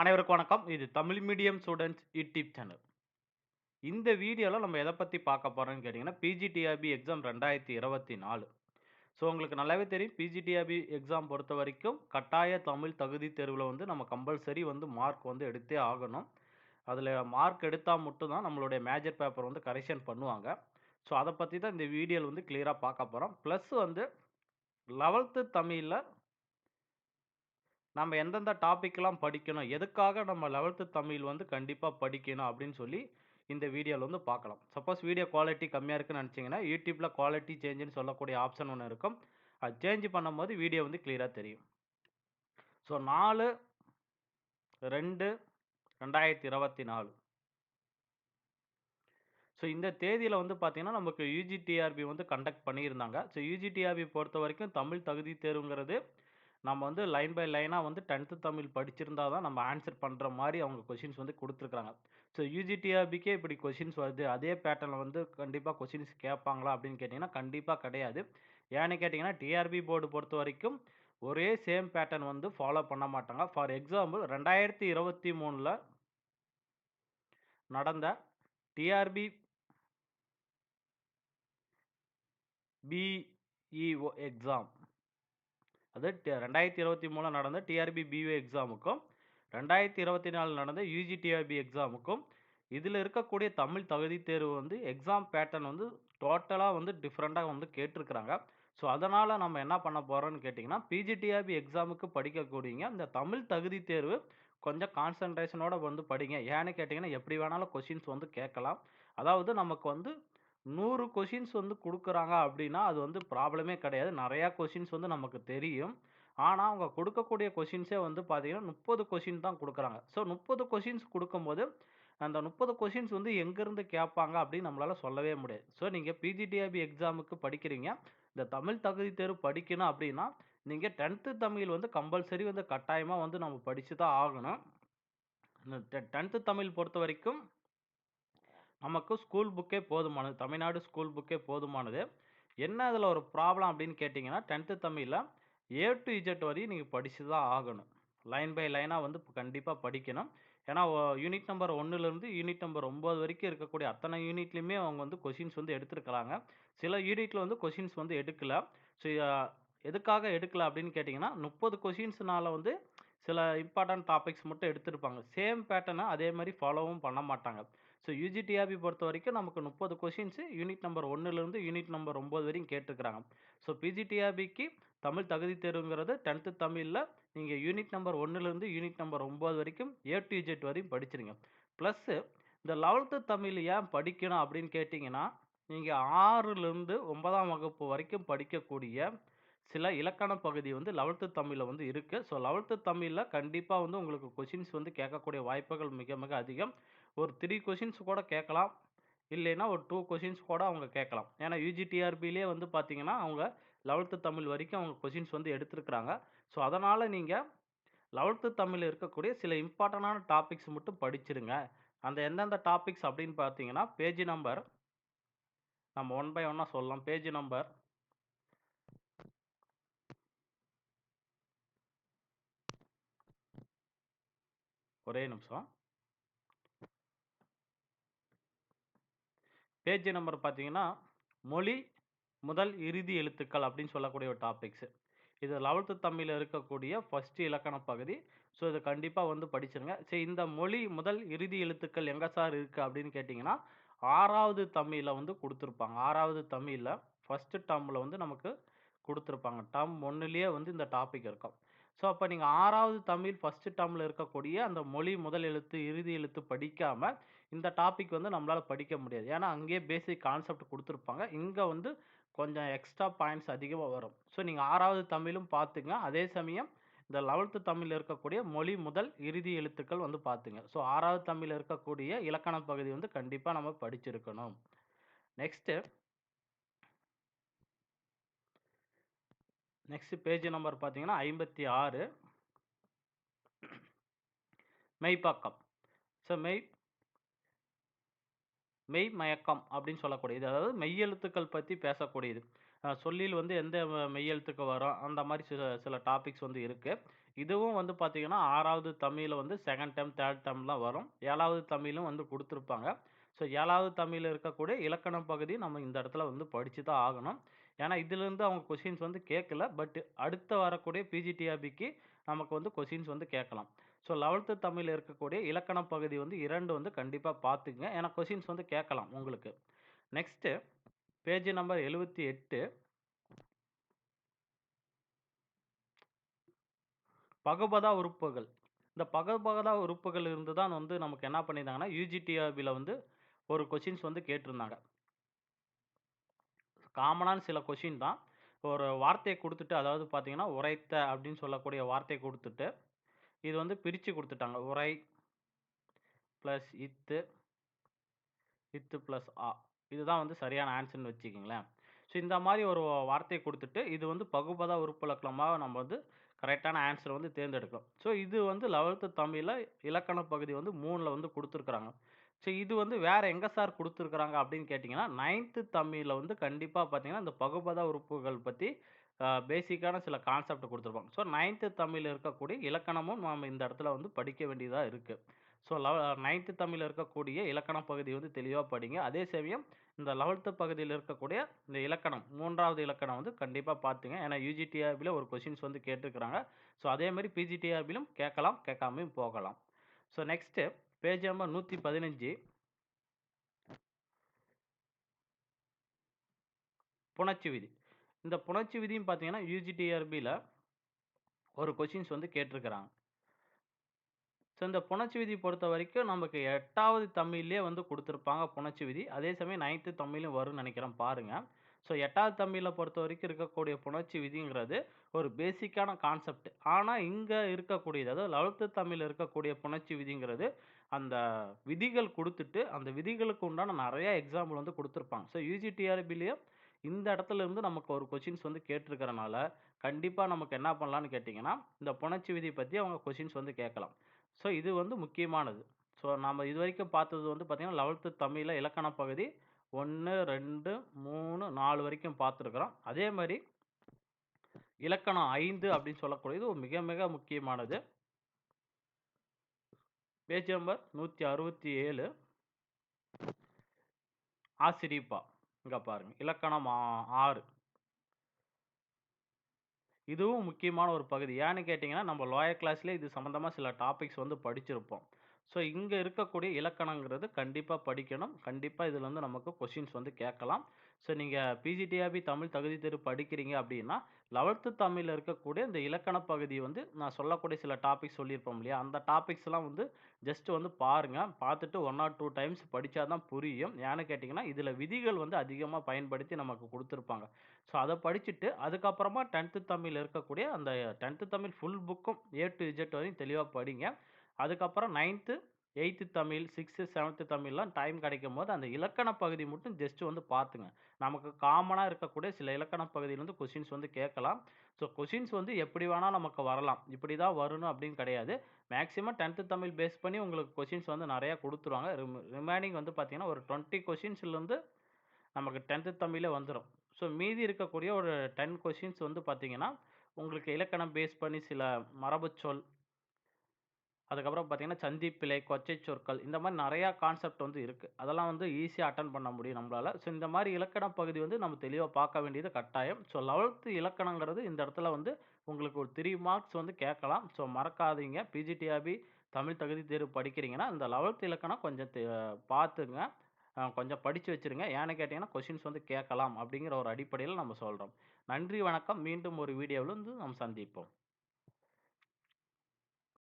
அனைவருக்கும் வணக்கம். இது Tamil medium students YouTube channel. இந்த வீடியோவில் நம்ம எதை பற்றி பார்க்க போகிறோம்னு கேட்டிங்கன்னா பிஜிடிஆர்பி எக்ஸாம் ரெண்டாயிரத்தி இருபத்தி நாலு. ஸோ உங்களுக்கு நல்லாவே தெரியும். பிஜிடிஆர்பி எக்ஸாம் பொறுத்த வரைக்கும் கட்டாய தமிழ் தகுதி தேர்வில் வந்து நம்ம கம்பல்சரி வந்து மார்க் வந்து எடுத்தே ஆகணும். அதில் மார்க் எடுத்தால் மட்டும்தான் நம்மளுடைய மேஜர் பேப்பர் வந்து கரெக்ஷன் பண்ணுவாங்க. ஸோ அதை பற்றி தான் இந்த வீடியோவில் வந்து கிளியராக பார்க்க போகிறோம் ப்ளஸ் வந்து லெவல்த்து தமிழில் நம்ம எந்தெந்த டாபிக்லாம் படிக்கணும் எதுக்காக நம்ம லெவல்த்து தமிழ் வந்து கண்டிப்பாக படிக்கணும் அப்படின்னு சொல்லி இந்த வீடியோவில் வந்து பார்க்கலாம். சப்போஸ் வீடியோ குவாலிட்டி கம்மியாக இருக்குன்னு நினச்சிங்கன்னா யூடியூப்பில் குவாலிட்டி சேஞ்சுன்னு சொல்லக்கூடிய ஆப்ஷன் ஒன்று இருக்கும். அது சேஞ்ச் பண்ணும்போது வீடியோ வந்து கிளியராக தெரியும். ஸோ நாலு ரெண்டு ரெண்டாயிரத்தி இருபத்தி நாலு. ஸோ இந்த தேதியில் வந்து பார்த்திங்கன்னா நமக்கு யூஜிடிஆர்பி வந்து கண்டக்ட் பண்ணியிருந்தாங்க. ஸோ யூஜிடிஆர்பி பொறுத்த வரைக்கும் தமிழ் தகுதி தேர்வுங்கிறது நம்ம வந்து லைன் பை லைனாக வந்து டென்த்து தமிழ் படிச்சிருந்தா தான் நம்ம ஆன்சர் பண்ணுற மாதிரி அவங்க கொஷின்ஸ் வந்து கொடுத்துருக்காங்க ஸோ யூஜிடிஆர்பிக்கே இப்படி கொஷின்ஸ் வருது அதே பேட்டர்னில் வந்து கண்டிப்பாக கொஷின்ஸ் கேட்பாங்களா அப்படின்னு கேட்டிங்கன்னா கண்டிப்பாக கிடையாது. ஏன்னு கேட்டிங்கன்னா டிஆர்பி போர்டு பொறுத்த வரைக்கும் ஒரே சேம் பேட்டர்ன் வந்து ஃபாலோ பண்ண மாட்டாங்க. ஃபார் எக்ஸாம்பிள் ரெண்டாயிரத்தி இருபத்தி மூணில் நடந்த டிஆர்பி பிஇஓ எக்ஸாம். அது ரெண்டாயிரத்தி இருபத்தி மூணில் நடந்த டிஆர்பி பிஏ எக்ஸாமுக்கும் ரெண்டாயிரத்தி இருபத்தி நாலில் நடந்த யூஜி டிஆர்பி எக்ஸாமுக்கும் இதில் இருக்கக்கூடிய தமிழ் தகுதி தேர்வு வந்து எக்ஸாம் பேட்டர்ன் வந்து டோட்டலாக வந்து டிஃப்ரெண்ட்டாக வந்து கேட்டிருக்கிறாங்க. ஸோ அதனால் நம்ம என்ன பண்ண போகிறோம்னு கேட்டிங்கன்னா பிஜிடிஆர்பி எக்ஸாமுக்கு படிக்கக்கூடியங்க இந்த தமிழ் தகுதி தேர்வு கொஞ்சம் கான்சன்ட்ரேஷனோட வந்து படிங்க. ஏன்னு கேட்டிங்கன்னா எப்படி வேணாலும் கொஷின்ஸ் வந்து கேட்கலாம். அதாவது நமக்கு வந்து நூறு கொஷின்ஸ் வந்து கொடுக்குறாங்க அப்படின்னா அது வந்து ப்ராப்ளமே கிடையாது. நிறையா கொஷின்ஸ் வந்து நமக்கு தெரியும். ஆனால் அவங்க கொடுக்கக்கூடிய கொஷின்ஸே வந்து பார்த்தீங்கன்னா முப்பது கொஷின் தான் கொடுக்குறாங்க. ஸோ முப்பது கொஷின்ஸ் கொடுக்கும்போது அந்த முப்பது கொஷின்ஸ் வந்து எங்கேருந்து கேட்பாங்க அப்படின்னு நம்மளால் சொல்லவே முடியாது. ஸோ நீங்கள் பிஜிடிஆர்பி எக்ஸாமுக்கு படிக்கிறீங்க. இந்த தமிழ் தகுதி தேர்வு படிக்கணும் அப்படின்னா நீங்கள் டென்த்து தமிழ் வந்து கம்பல்சரி வந்து கட்டாயமாக வந்து நம்ம படித்து தான் ஆகணும். இந்த டென்த்து தமிழ் பொறுத்த வரைக்கும் நமக்கு ஸ்கூல் புக்கே போதுமானது தமிழ்நாடு ஸ்கூல் புக்கே போதுமானது. என்ன அதில் ஒரு ப்ராப்ளம் அப்படின்னு கேட்டிங்கன்னா டென்த்து தமிழில் ஏ டு இஜெட் வரையும் நீங்கள் படித்து தான் ஆகணும். லைன் பை லைனாக வந்து கண்டிப்பாக படிக்கணும். ஏன்னா யூனிட் நம்பர் ஒன்றுலேருந்து யூனிட் நம்பர் ஒம்பது வரைக்கும் இருக்கக்கூடிய அத்தனை யூனிட்லையுமே அவங்க வந்து கொஷின்ஸ் வந்து எடுத்துருக்கிறாங்க. சில யூனிட்டில் வந்து கொஷின்ஸ் வந்து எடுக்கல. ஸோ எதுக்காக எடுக்கல அப்படின்னு கேட்டிங்கன்னா முப்பது கொஷின்ஸ்னால் வந்து சில இம்பார்ட்டன்ட் டாபிக்ஸ் மட்டும் எடுத்திருப்பாங்க. சேம் பேட்டர்னை அதே மாதிரி ஃபாலோவும் பண்ண மாட்டாங்க. ஸோ யூஜிடிஆர்பி பொறுத்த வரைக்கும் நமக்கு முப்பது கொஷின்ஸு யூனிட் நம்பர் ஒன்றுலேருந்து யூனிட் நம்பர் ஒம்பது வரையும் கேட்டிருக்கிறாங்க. ஸோ பிஜிடிஆர்பிக்கு தமிழ் தகுதி தேர்வுங்கிறது டென்த்து தமிழில் நீங்கள் யூனிட் நம்பர் ஒன்றுலேருந்து யூனிட் நம்பர் ஒம்பது வரைக்கும் ஏ டு இஜெட் வரையும் படிச்சிருங்க. ப்ளஸ்ஸு இந்த லெவல்த்து தமிழ் ஏன் படிக்கணும் அப்படின்னு கேட்டிங்கன்னா நீங்கள் ஆறுலேருந்து ஒன்பதாம் வகுப்பு வரைக்கும் படிக்கக்கூடிய சில இலக்கண பகுதி வந்து லெவல்த்து தமிழில் வந்து இருக்குது ஸோ லெவல்த்து தமிழில் கண்டிப்பாக வந்து உங்களுக்கு கொஷின்ஸ் வந்து கேட்கக்கூடிய வாய்ப்புகள் மிக மிக அதிகம். ஒரு த்ரீ கொஷின்ஸ் கூட கேட்கலாம். இல்லைன்னா ஒரு டூ கொஷின்ஸ் கூட அவங்க கேட்கலாம். ஏன்னா யூஜிடிஆர்பிலே வந்து பார்த்தீங்கன்னா அவங்க லெவல்த்து தமிழ் வரைக்கும் அவங்க கொஷின்ஸ் வந்து எடுத்துருக்குறாங்க. ஸோ அதனால் நீங்கள் லெவல்த்து தமிழில் இருக்கக்கூடிய சில இம்பார்ட்டண்டான டாபிக்ஸ் மட்டும் படிச்சிருங்க. அந்த எந்தெந்த டாபிக்ஸ் அப்படின்னு பார்த்தீங்கன்னா பேஜ் நம்பர் நம்ம ஒன் பை ஒன்னாக சொல்லலாம். பேஜ் நம்பர் ஒரே நிமிஷம். பேஜ் நம்பர் பார்த்தீங்கன்னா மொழி முதல் இறுதி எழுத்துக்கள் அப்படின்னு சொல்லக்கூடிய ஒரு டாபிக்ஸு. இது லெவல்த்து தமிழில் இருக்கக்கூடிய ஃபஸ்ட்டு இலக்கண பகுதி. ஸோ இதை கண்டிப்பாக வந்து படிச்சிருங்க. சரி இந்த மொழி முதல் இறுதி எழுத்துக்கள் எங்கே சார் இருக்குது அப்படின்னு கேட்டிங்கன்னா ஆறாவது தமிழில் வந்து கொடுத்துருப்பாங்க. ஆறாவது தமிழில் ஃபஸ்ட்டு டேர்மில் வந்து நமக்கு கொடுத்துருப்பாங்க. டேர்ம் ஒன்றுலேயே வந்து இந்த டாபிக் இருக்கும். ஸோ அப்போ நீங்கள் ஆறாவது தமிழ் ஃபஸ்ட்டு டேர்மில் இருக்கக்கூடிய அந்த மொழி முதல் எழுத்து இறுதி எழுத்து படிக்காமல் இந்த டாபிக் வந்து நம்மளால் படிக்க முடியாது. ஏன்னா அங்கேயே பேசிக் கான்செப்ட் கொடுத்துருப்பாங்க. இங்கே வந்து கொஞ்சம் எக்ஸ்ட்ரா பாயிண்ட்ஸ் அதிகமாக வரும். ஸோ நீங்கள் ஆறாவது தமிழும் பார்த்துங்க அதே சமயம் இந்த லெவல்த்து தமிழில் இருக்கக்கூடிய மொழி முதல் இறுதி எழுத்துக்கள் வந்து பார்த்துங்க ஸோ ஆறாவது தமிழில் இருக்கக்கூடிய இலக்கண பகுதி வந்து கண்டிப்பாக நம்ம படிச்சிருக்கணும். நெக்ஸ்ட்டு நெக்ஸ்ட் பேஜ் நம்பர் பார்த்தீங்கன்னா ஐம்பத்தி ஆறு. மெய்ப்பாக்கம். ஸோ மெய் மெய் மயக்கம் அப்படின்னு சொல்லக்கூடியது. அதாவது மெய்யெழுத்துக்கள் பற்றி பேசக்கூடியது. சொல்லியில் சொல்லில் வந்து எந்த மெய்யெழுத்துக்கு வரும், அந்த மாதிரி சில சில டாபிக்ஸ் வந்து இருக்குது இதுவும் வந்து பார்த்திங்கன்னா ஆறாவது தமிழில் வந்து 2ண்ட் டெர்ம், 3ர்ட் டெர்ம்லாம் வரும். ஏழாவது தமிழும் வந்து கொடுத்துருப்பாங்க. ஸோ ஏழாவது தமிழில் இருக்கக்கூடிய இலக்கண பகுதி நம்ம இந்த இடத்துல வந்து படித்து தான் ஆகணும். ஏன்னா, இதிலிருந்து அவங்க கொஷின்ஸ் வந்து கேட்கல. பட் அடுத்து வரக்கூடிய பிஜிடிஆர்பிக்கு நமக்கு வந்து கொஷின்ஸ் வந்து கேட்கலாம். ஸோ லெவல்த்து தமிழில் இருக்கக்கூடிய இலக்கண பகுதி வந்து இரண்டு வந்து கண்டிப்பாக பார்த்துக்குங்க ஏன்னா கொஷின்ஸ் வந்து கேட்கலாம் உங்களுக்கு. நெக்ஸ்ட்டு பேஜ் நம்பர் எழுபத்தி எட்டு பகபதா உறுப்புகள். இந்த பகபகதா உறுப்புகள் இருந்து தான் வந்து நமக்கு என்ன பண்ணியிருந்தாங்கன்னா, யுஜிடிஆர்பில வந்து ஒரு கொஷின்ஸ் வந்து கேட்டிருந்தாங்க. காமனான சில கொஷின் தான். ஒரு வார்த்தையை கொடுத்துட்டு அதாவது பார்த்தீங்கன்னா, உரைத்த அப்படின்னு சொல்லக்கூடிய வார்த்தையை கொடுத்துட்டு இது வந்து பிரித்து கொடுத்துட்டாங்க உரை ப்ளஸ் இத்து, இத்து ப்ளஸ் ஆ. இதுதான் வந்து சரியான ஆன்சர்னு வச்சுக்கிங்களேன் ஸோ இந்த மாதிரி ஒரு வார்த்தையை கொடுத்துட்டு இது வந்து பகுபதா உறுப்பிலக்கணமாக நம்ம வந்து கரெக்டான ஆன்சரை வந்து தேர்ந்தெடுக்கணும். ஸோ இது வந்து லெவல்த்து தமிழில் இலக்கண பகுதி வந்து மூணில் வந்து கொடுத்துருக்குறாங்க ஸோ இது வந்து வேற எங்க சார் குடுத்துருக்காங்க அப்படின்னு கேட்டீங்கன்னா, 9த் தமிழ்ல வந்து கண்டிப்பா பார்த்தீங்கன்னா, இந்த பகுபத உறுப்புகள் பத்தி அ பேசிக்கான சில கான்செப்ட் குடுத்துருப்பாங்க. ஸோ 9த் தமிழ்ல இருக்கக்கூடிய இலக்கணமும் நாம இந்த இடத்துல வந்து படிக்க வேண்டியதா இருக்கு. ஸோ லெவ 9த் தமிழ்ல இருக்கக்கூடிய இலக்கண பகுதி வந்து தெளிவா படிங்க. அதே சமயம் இந்த 11த் பகுதியில இருக்கக்கூடிய இந்த இலக்கணம் 3வது இலக்கணம் வந்து கண்டிப்பா பார்த்துங்க. ஏன்னா யுஜிடிஆர்பில ஒரு கொஸ்டின்ஸ் வந்து கேட்டிருக்கிறாங்க. ஸோ அதே மாரி பிஜிடிஆர்பிலும் கேட்கலாம், கேட்காமயும் போகலாம். ஸோ நெக்ஸ்ட்டு பேஜ் நம்பர் 115 புணர்ச்சி விதி. இந்த புணர்ச்சி விதியும் பார்த்தீங்கன்னா, யூஜிடிஆர்பியில் ஒரு கொஷின்ஸ் வந்து கேட்டிருக்கிறாங்க. ஸோ இந்த புணர்ச்சி விதி பொறுத்தவரைக்கும் நமக்கு எட்டாவது தமிழ்லேயே வந்து கொடுத்துருப்பாங்க புணர்ச்சி விதி. அதே சமயம் நைன்த்து தமிழும் வரும்னு நினைக்கிறேன் பாருங்கள் ஸோ எட்டாவது தம்பியில் பொறுத்த வரைக்கும் இருக்கக்கூடிய புணர்ச்சி விதிங்கிறது ஒரு பேசிக்கான கான்செப்ட். ஆனால் இங்கே இருக்கக்கூடியது, அதாவது லெவல்த்து தமிழில் இருக்கக்கூடிய புணர்ச்சி விதிங்கிறது, அந்த விதிகள் கொடுத்துட்டு அந்த விதிகளுக்கு உண்டான நிறையா எக்ஸாம்பிள் வந்து கொடுத்துருப்பாங்க ஸோ யுஜிடிஆர்பிலயும் இந்த இடத்துல இருந்து நமக்கு ஒரு கொஷின்ஸ் வந்து கேட்டிருக்கிறனால, கண்டிப்பாக நமக்கு என்ன பண்ணலான்னு கேட்டிங்கன்னா இந்த புணர்ச்சி விதி பற்றி அவங்க கொஷின்ஸ் வந்து கேட்கலாம். ஸோ இது வந்து முக்கியமானது. ஸோ நம்ம இது வரைக்கும் பார்த்தது வந்து பார்த்தீங்கன்னா, 11த் தமிழ்ல இலக்கண பகுதி 1, 2, 3, 4 வரைக்கும் பார்த்துருக்குறோம் அதே மாதிரி இலக்கணம் ஐந்து அப்படின்னு சொல்லக்கூடியது மிக மிக முக்கியமானது. பேஜ் நம்பர் 167 ஆசிரியப்பா. இங்கே பாருங்க. இலக்கணம் ஆறு இதுவும் முக்கியமான ஒரு பகுதி. ஏன்னு கேட்டிங்கன்னா நம்ம லோயர் கிளாஸ்லேயே இது சம்மந்தமாக சில டாபிக்ஸ் வந்து படிச்சிருப்போம். ஸோ இங்கே இருக்கக்கூடிய இலக்கணங்கிறது கண்டிப்பாக படிக்கணும். கண்டிப்பாக இதில் வந்து நமக்கு கொஷின்ஸ் வந்து கேட்கலாம். ஸோ நீங்கள் பிஜிடிஆபி தமிழ் தகுதி தேர்வு படிக்கிறீங்க அப்படின்னா, லெவல்த்து தமிழில் இருக்கக்கூடிய இந்த இலக்கண பகுதி வந்து நான் சொல்லக்கூடிய சில டாபிக்ஸ் சொல்லியிருப்போம் இல்லையா? அந்த டாபிக்ஸ்லாம் வந்து ஜஸ்ட் வந்து பாருங்கள் பார்த்துட்டு ஒன் ஆர் டூ டைம்ஸ் படித்தா தான் புரியும். ஏன்னு கேட்டிங்கன்னா இதில் விதிகள் வந்து அதிகமாக பயன்படுத்தி நமக்கு கொடுத்துருப்பாங்க ஸோ அதை படிச்சுட்டு, அதுக்கப்புறமா டென்த்து தமிழ் இருக்கக்கூடிய அந்த 10த் தமிழ் ஃபுல் புக்கும் ஏ டு இஜெட் வரையும் தெளிவாக படிங்க. அதுக்கப்புறம் 9த், 8த் தமிழ், 6த், 7த் தமிழ்லாம் டைம் கிடைக்கும் போது அந்த இலக்கண பகுதி மட்டும் ஜஸ்ட் வந்து பார்த்துங்க. நமக்கு காமனாக இருக்கக்கூடிய சில இலக்கண பகுதியிலேருந்து கொஷின்ஸ் வந்து கேட்கலாம். ஸோ கொஷின்ஸ் வந்து எப்படி வேணால் நமக்கு வரலாம். இப்படி தான் வரணும் அப்படின்னு கிடையாது. மேக்ஸிமம் 10த் தமிழ் பேஸ் பண்ணி உங்களுக்கு கொஷின்ஸ் வந்து நிறையா கொடுத்துருவாங்க ரிம் ரிமைனிங் வந்து பார்த்தீங்கன்னா, ஒரு டுவெண்ட்டி கொஷின்ஸ்லேருந்து நமக்கு 10த் தமிழே வந்துடும் ஸோ மீதி இருக்கக்கூடிய ஒரு டென் கொஷின்ஸ் வந்து பார்த்தீங்கன்னா, உங்களுக்கு இலக்கணம் பேஸ் பண்ணி சில மரபுச்சொல் அதுக்கப்புறம் பார்த்தீங்கன்னா, சந்திப்பிழை, கொச்சை சொற்கள் இந்த மாதிரி நிறையா கான்செப்ட் வந்து இருக்குது அதெல்லாம் வந்து ஈஸியாக அட்டன் பண்ண முடியும் நம்மளால. ஸோ இந்த மாதிரி இலக்கண பகுதி வந்து நம்ம தெளிவாக பார்க்க வேண்டியது கட்டாயம். ஸோ 11த் இலக்கணங்கிறது இந்த இடத்துல வந்து உங்களுக்கு ஒரு த்ரீ மார்க்ஸ் வந்து கேட்கலாம். ஸோ மறக்காதீங்க. பிஜிடிஆர்பி தமிழ் தகுதி தேர்வு படிக்கிறீங்கன்னா, இந்த 11த் இலக்கணம் கொஞ்சம் பார்த்துங்க. கொஞ்சம் படித்து வச்சுருங்க. ஏன்னு கேட்டிங்கன்னா கொஷின்ஸ் வந்து கேட்கலாம் அப்படிங்கிற ஒரு அடிப்படையில் நம்ம சொல்கிறோம் நன்றி, வணக்கம். மீண்டும் ஒரு வீடியோவில் வந்து நம்ம சந்திப்போம்.